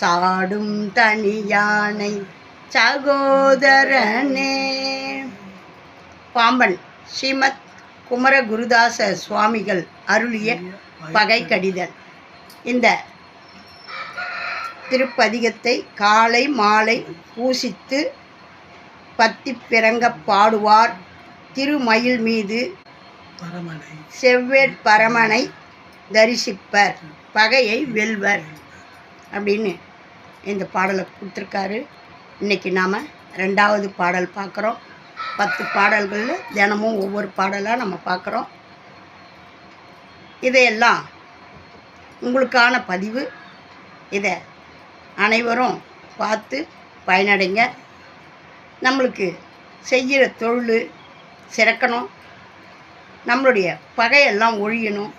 சாடும் தனியானை சகோதரனே. பாம்பன் ஸ்ரீமத் குமர குருதாச சுவாமிகள் அருளிய பகை கடிதல். இந்த திருப்பதிகத்தை காலை மாலை பூசித்து பத்தி பிறங்க பாடுவார் திருமயில் மீது செவ்வேட் பரமனை தரிசிப்பர் பகையை வெல்வர். அப்படின்னு இந்த பாடலை கொடுத்துருக்காரு. இன்னைக்கு நாம் ரெண்டாவது பாடல் பார்க்குறோம். பத்து பாடல்களில் தினமும் ஒவ்வொரு பாடலாக நம்ம பார்க்குறோம். இதையெல்லாம் உங்களுக்கான பதிவு. இதை அனைவரும் பார்த்து பயனடைங்க. நம்மளுக்கு செய்கிற தொழில் சிறக்கணும். நம்மளுடைய பகையெல்லாம் ஒழியணும்.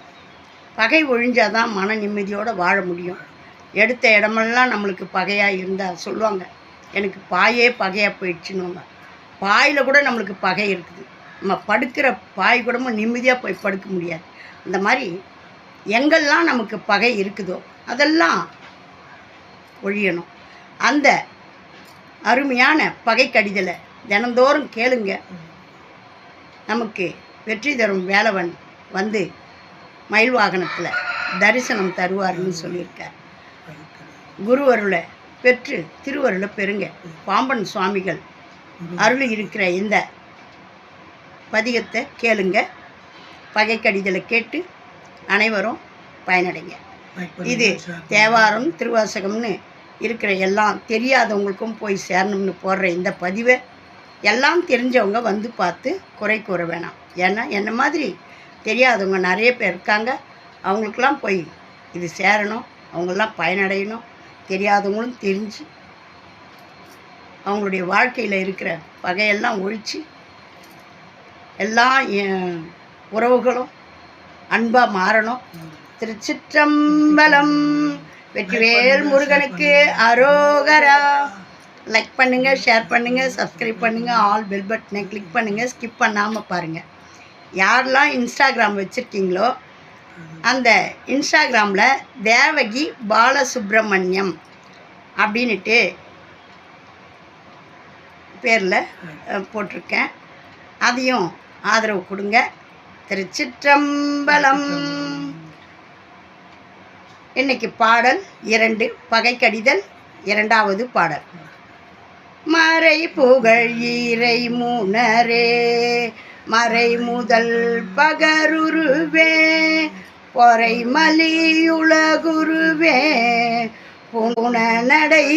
பகை ஒழிஞ்சாதான் மன நிம்மதியோடு வாழ முடியும். எடுத்த இடமெல்லாம் நம்மளுக்கு பகையாக இருந்தால் சொல்லுவாங்க. எனக்கு பாயே பகையாக போயிடுச்சுன்னுவாங்க. பாயில் கூட நம்மளுக்கு பகை இருக்குது. நம்ம படுக்கிற பாய் கூடமும் நிம்மதியாக போய் படுக்க முடியாது. இந்த மாதிரி எங்கெல்லாம் நமக்கு பகை இருக்குதோ அதெல்லாம் ஒழியணும். அந்த அருமையான பகை கடிதலை தினந்தோறும் கேளுங்க. நமக்கு வெற்றி தரும் வேலவன் வந்து மயில் வாகனத்தில் தரிசனம் தருவார்னு சொல்லியிருக்கார். குருவருளை பெற்று திருவருளை பெறுங்க. பாம்பன் சுவாமிகள் அருள் இருக்கிற இந்த பதிகத்தை கேளுங்க. பகை கடிதலை கேட்டு அனைவரும் பயனடைங்க. இது தேவாரம் திருவாசகம்னு இருக்கிற எல்லாம் தெரியாதவங்களுக்கும் போய் சேரணும்னு போடுற இந்த பதிவை எல்லாம் தெரிஞ்சவங்க வந்து பார்த்து குறை கூற வேணாம். ஏன்னா என்ன மாதிரி தெரியாதவங்க நிறைய பேர் இருக்காங்க. அவங்களுக்கெல்லாம் போய் இது சேரணும். அவங்கெல்லாம் பயனடையணும். தெரியாதவங்களும் தெரிஞ்சு அவங்களுடைய வாழ்க்கையில் இருக்கிற பகையெல்லாம் ஒழித்து எல்லா உறவுகளும் அன்பாக மாறணும். திருச்சிற்றம்பலம் வெற்றிவேல் முருகனுக்கு அரோகரா. லைக் பண்ணுங்கள் ஷேர் பண்ணுங்கள் சப்ஸ்கிரைப் பண்ணுங்கள் ஆல் பெல் பட்டனை கிளிக் பண்ணுங்கள் ஸ்கிப் பண்ணாமல் பாருங்கள் யாரெல்லாம் இன்ஸ்டாகிராம் வச்சுருக்கீங்களோ அந்த இன்ஸ்டாகிராமில் தேவகி பாலசுப்ரமணியம் அப்படின்ட்டு பேரில் போட்டிருக்கேன். அதையும் ஆதரவு கொடுங்க. திருச்சிற்றம்பலம். இன்னைக்கு பாடல் இரண்டு பகை கடிதல் இரண்டாவது பாடல். மறை புகழ் ஈரை மூனரே மறை முதல் பகருருவே பொறை மலியுலகுருவே புன நடை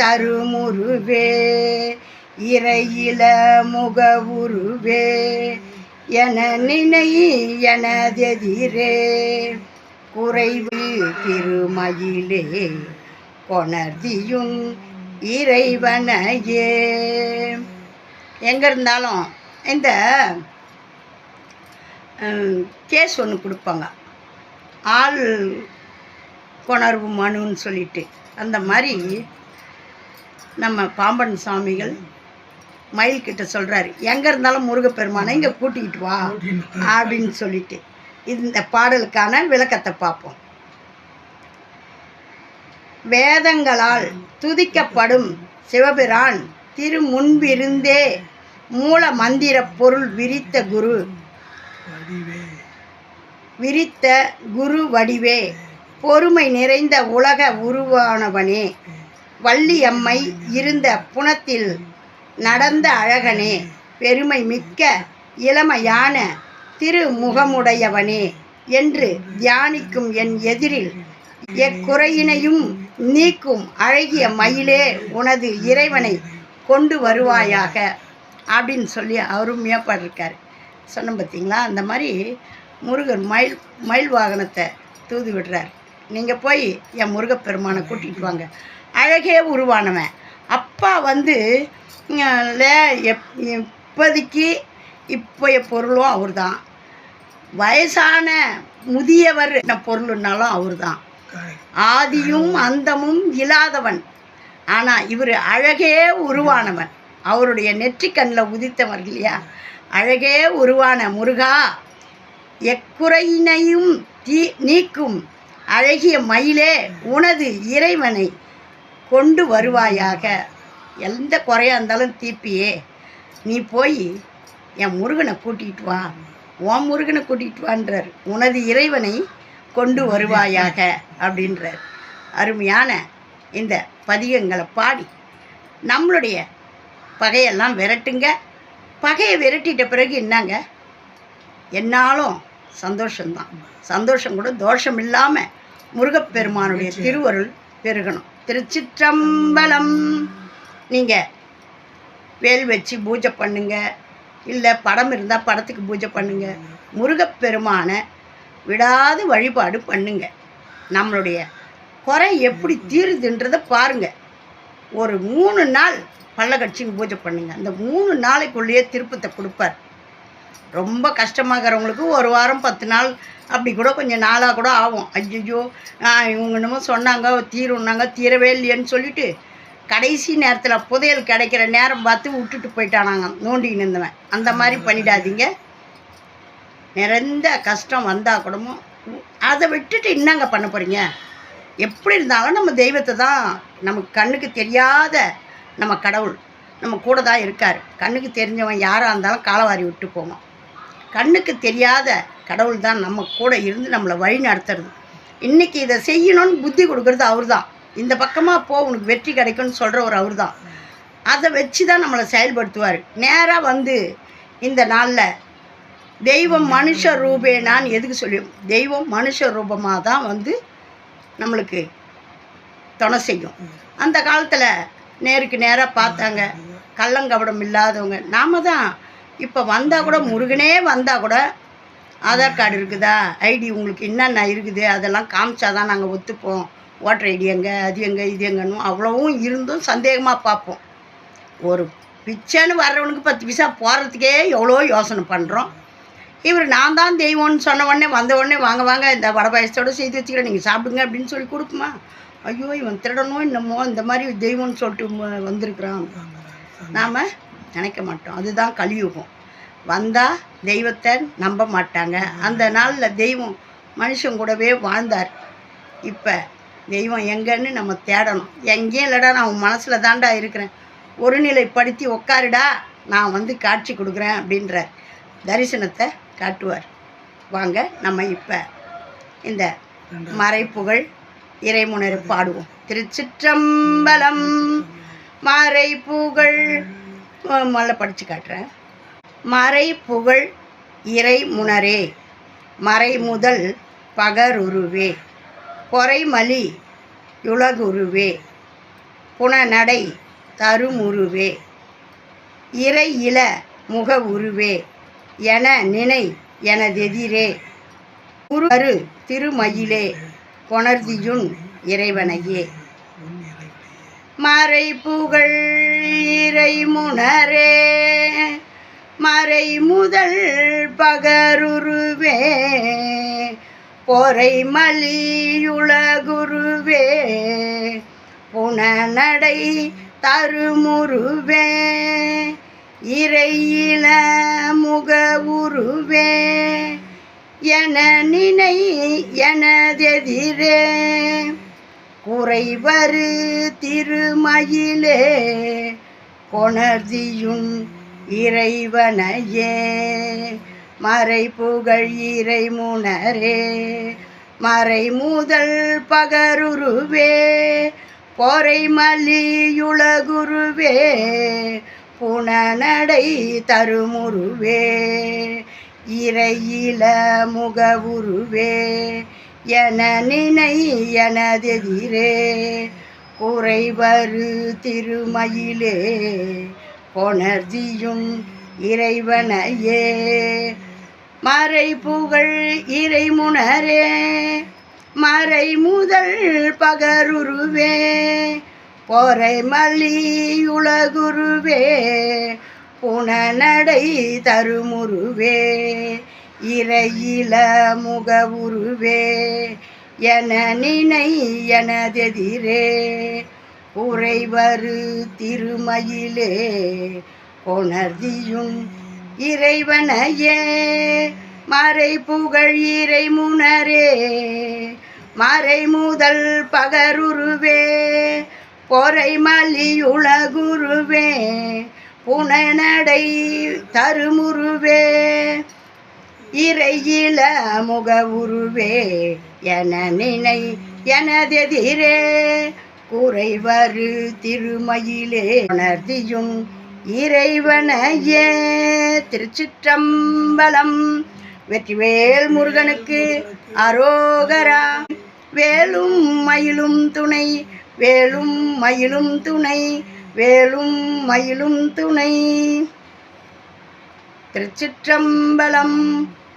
தருமுருவே இறையில முகவுருவே என நினை எனதெதிரே குறைவு திருமயிலே கொணர்தியும் இறைவனையே. எங்கே இருந்தாலும் இந்த கேஸ் ஒன்று கொடுப்பாங்க. ஆள் கொணர்வு மனுன்னு சொல்லிட்டு அந்த மாதிரி நம்ம பாம்பன் சாமிகள் மயில்கிட்ட சொல்கிறாரு எங்கே இருந்தாலும் முருகப்பெருமானை இங்கே கூட்டிக்கிட்டு வா அப்படின்னு சொல்லிட்டு இந்த பாடலுக்கான விளக்கத்தை பார்ப்போம். வேதங்களால் துதிக்கப்படும் சிவபிரான் திரு முன்பிருந்தே மூல மந்திர பொருள் விரித்த குரு விரித்த குரு வடிவே பொறுமை நிறைந்த உலக உருவானவனே வள்ளியம்மை இருந்த புனத்தில் நடந்த அழகனே பெருமை மிக்க இளமையான திருமுகமுடையவனே என்று தியானிக்கும் என் எதிரில் எக்குறையினையும் நீக்கும் அழகிய மயிலே உனது இறைவனை கொண்டு வருவாயாக அப்படின்னு சொல்லி அருமையாக பாடிருக்காரு சொன்னோம் பார்த்தீங்களா அந்த மாதிரி முருகன் மயில் மயில் வாகனத்தை தூது விடுறார். நீங்கள் போய் என் முருகப்பெருமானை கூட்டிகிட்டு வாங்க. அழகே உருவானவன். அப்பா வந்து லே- எப் இப்போதைக்கு இப்போய பொருளும் அவர் தான் வயசான முதியவர் என்ன பொருள்னாலும் அவர் தான் ஆதியும் அந்தமும் இல்லாதவன். ஆனால் இவர் அழகே உருவானவன். அவருடைய நெற்றிக்கண்ணில் உதித்தவர் இல்லையா? அழகே உருவான முருகா எக்குறையினையும் தீ நீக்கும் அழகிய மயிலே உனது இறைவனை கொண்டு வருவாயாக. எந்த குறையாக இருந்தாலும் தீப்பியே நீ போய் என் முருகனை கூட்டிகிட்டு வா. உன் முருகனை கூட்டிகிட்டு வான்றார். உனது இறைவனை கொண்டு வருவாயாக அப்படின்றார். அருமையான இந்த பதிகங்களை பாடி நம்மளுடைய பகையெல்லாம் விரட்டுங்க. பகையை விரட்டிட்ட பிறகு என்னங்க? என்னாலும் சந்தோஷம்தான். சந்தோஷம் கூட தோஷம் இல்லாமல் முருகப்பெருமானுடைய திருவருள் பெருகணும். திருச்சிற்றம்பலம். நீங்கள் வேல் வச்சு பூஜை பண்ணுங்க. இல்லை படம் இருந்தால் படத்துக்கு பூஜை பண்ணுங்க. முருகப்பெருமானை விடாது வழிபாடு பண்ணுங்க. நம்மளுடைய குறை எப்படி தீருதுன்றதை பாருங்க. ஒரு மூணு நாள் பல்லக்கட்சின்னு பூஜை பண்ணுங்க. அந்த மூணு நாளைக்குள்ளேயே திருப்பத்தை கொடுப்பார். ரொம்ப கஷ்டமாகறவங்களுக்கு ஒரு வாரம் பத்து நாள் அப்படி கூட கொஞ்சம் நாளாக கூட ஆகும். ஐயோ இவங்க என்னமோ சொன்னாங்க தீருன்னாங்க தீரவே இல்லையேன்னு சொல்லிட்டு கடைசி நேரத்தில் புதையல் கிடைக்கிற நேரம் பார்த்து விட்டுட்டு போயிட்டானாங்க நோண்டின்னு இருந்தவன். அந்த மாதிரி பண்ணிடாதீங்க. நிறைந்த கஷ்டம் வந்தால் கூடமும் அதை விட்டுட்டு என்னங்க பண்ண போகிறீங்க எப்படி இருந்தாலும் நம்ம தெய்வத்தை தான் நமக்கு கண்ணுக்கு தெரியாத நம்ம கடவுள் நம்ம கூட தான் இருக்கார். கண்ணுக்கு தெரிஞ்சவன் யாராக இருந்தாலும் காலவாரி விட்டு போவோம் கண்ணுக்கு தெரியாத கடவுள் தான் நம்ம கூட இருந்து நம்மளை வழி நடத்துறது. இன்றைக்கி இதை செய்யணும்னு புத்தி கொடுக்கறது அவர் தான் இந்த பக்கமாக போ உனக்கு வெற்றி கிடைக்கும்னு சொல்கிறவர் அவர் தான் அதை வச்சு தான் நம்மளை செயல்படுத்துவார். நேராக வந்து இந்த நாளில் தெய்வம் மனுஷ ரூபேனான்னு எதுக்கு சொல்லி தெய்வம் மனுஷ ரூபமாக தான் வந்து நம்மளுக்கு துணை செய்யும். அந்த காலத்தில் நேருக்கு நேராக பார்த்தாங்க. கள்ளங்கபடம் இல்லாதவங்க. நாம தான் இப்போ வந்தால் கூட முருகனே வந்தால் கூட ஆதார் கார்டு இருக்குதா? ஐடி உங்களுக்கு என்னென்ன இருக்குது? அதெல்லாம் காமிச்சா தான் நாங்கள் ஒத்துப்போம். ஓட்டர் ஐடி எங்கே அது எங்கே இது எங்கன்னு அவ்வளவும் இருந்தும் சந்தேகமாக பார்ப்போம். ஒரு பிச்சைன்னு வர்றவனுக்கு பத்து பைசா போகிறதுக்கே எவ்வளோ யோசனை பண்ணுறோம் இவர் நான் தான் தெய்வம்னு சொன்ன உடனே வந்த உடனே வாங்க வாங்க இந்த வடை பாயசத்தோட செய்து வச்சுக்கிறேன். நீங்கள் சாப்பிடுங்க அப்படின்னு சொல்லி கொடுக்குமா? ஐயோ இவன் திருடணும் என்னமோ இந்த மாதிரி தெய்வம்னு சொல்லிட்டு வந்திருக்கிறான். நாம் நினைக்க மாட்டோம். அதுதான் கலியுகம். வந்தால் தெய்வத்தை நம்ப மாட்டாங்க. அந்த நாளில் தெய்வம் மனுஷன் கூடவே வாழ்ந்தார். இப்போ தெய்வம் எங்கன்னு நம்ம தேடணும். எங்கேயும் இல்லைடா நான் உன் மனசில் தாண்டா இருக்கிறேன். ஒருநிலைப்படுத்தி உக்காருடா நான் வந்து காட்சி கொடுக்குறேன் அப்படின்ற தரிசனத்தை காட்டுவார். வாங்க நம்ம இப்போ இந்த மறைப்புகழ் இறைமுனர் பாடுவோம். திருச்சிற்றம்பலம் மறைப்புகழ் முதல்ல படித்து காட்டுறேன். மறை புகழ் இறைமுணரே மறைமுதல் பகருருவே பொறைமலி யுலகுருவே புனநடை தருமுருவே இறை இள முக உருவே என நினை எனதெதிரே. குரு திருமயிலே கொணர்தியுன் இறைவனையே. மறை புகழ் இறைமுனரே மறை முதல் பகருருவே பொறை மலியுலகுருவே புனநடை தருமுருவே இறையில முகவுருவே என நினை எனதெதிரே. குறைவரு திருமயிலே கொணர்தியுன் இறைவனையே. மறை புகழ் இறைமுனரே மறை முதல் பகருருவே பொறை மலியுலகுருவே புனநடை தருமுருவே இறையில முகவுருவே. என நினை எனதெதிரே குறைவரு திருமயிலே கொணர்ஜியும் இறைவனையே. மறை புகழ் இறைமுனரே மறை முதல் பகருருவே பொறை மல்லியுலகுருவே புனநடை தருமுருவே. இறையில முகவுருவே என நினை எனதெதிரே. உறைவரு திருமயிலே கொணர்தியும் இறைவனையே. மறை புகழ் இறை முனரே மறை முதல் பகருருவே. பொறை மலியுலகுருவே புனநடை தருமுருவே. இறையில முகவுருவே என நினை எனதெதிரே. குறைவரு திருமயிலே உணர்த்தியும் இறைவனையே. திருச்சிற்றம்பலம் வெற்றிவேல் முருகனுக்கு அரோகரா. வேலும் மயிலும் துணை வேலும் மயிலும் துணை வேலும் மயிலும் துணை. திருச்சிற்றம்பலம்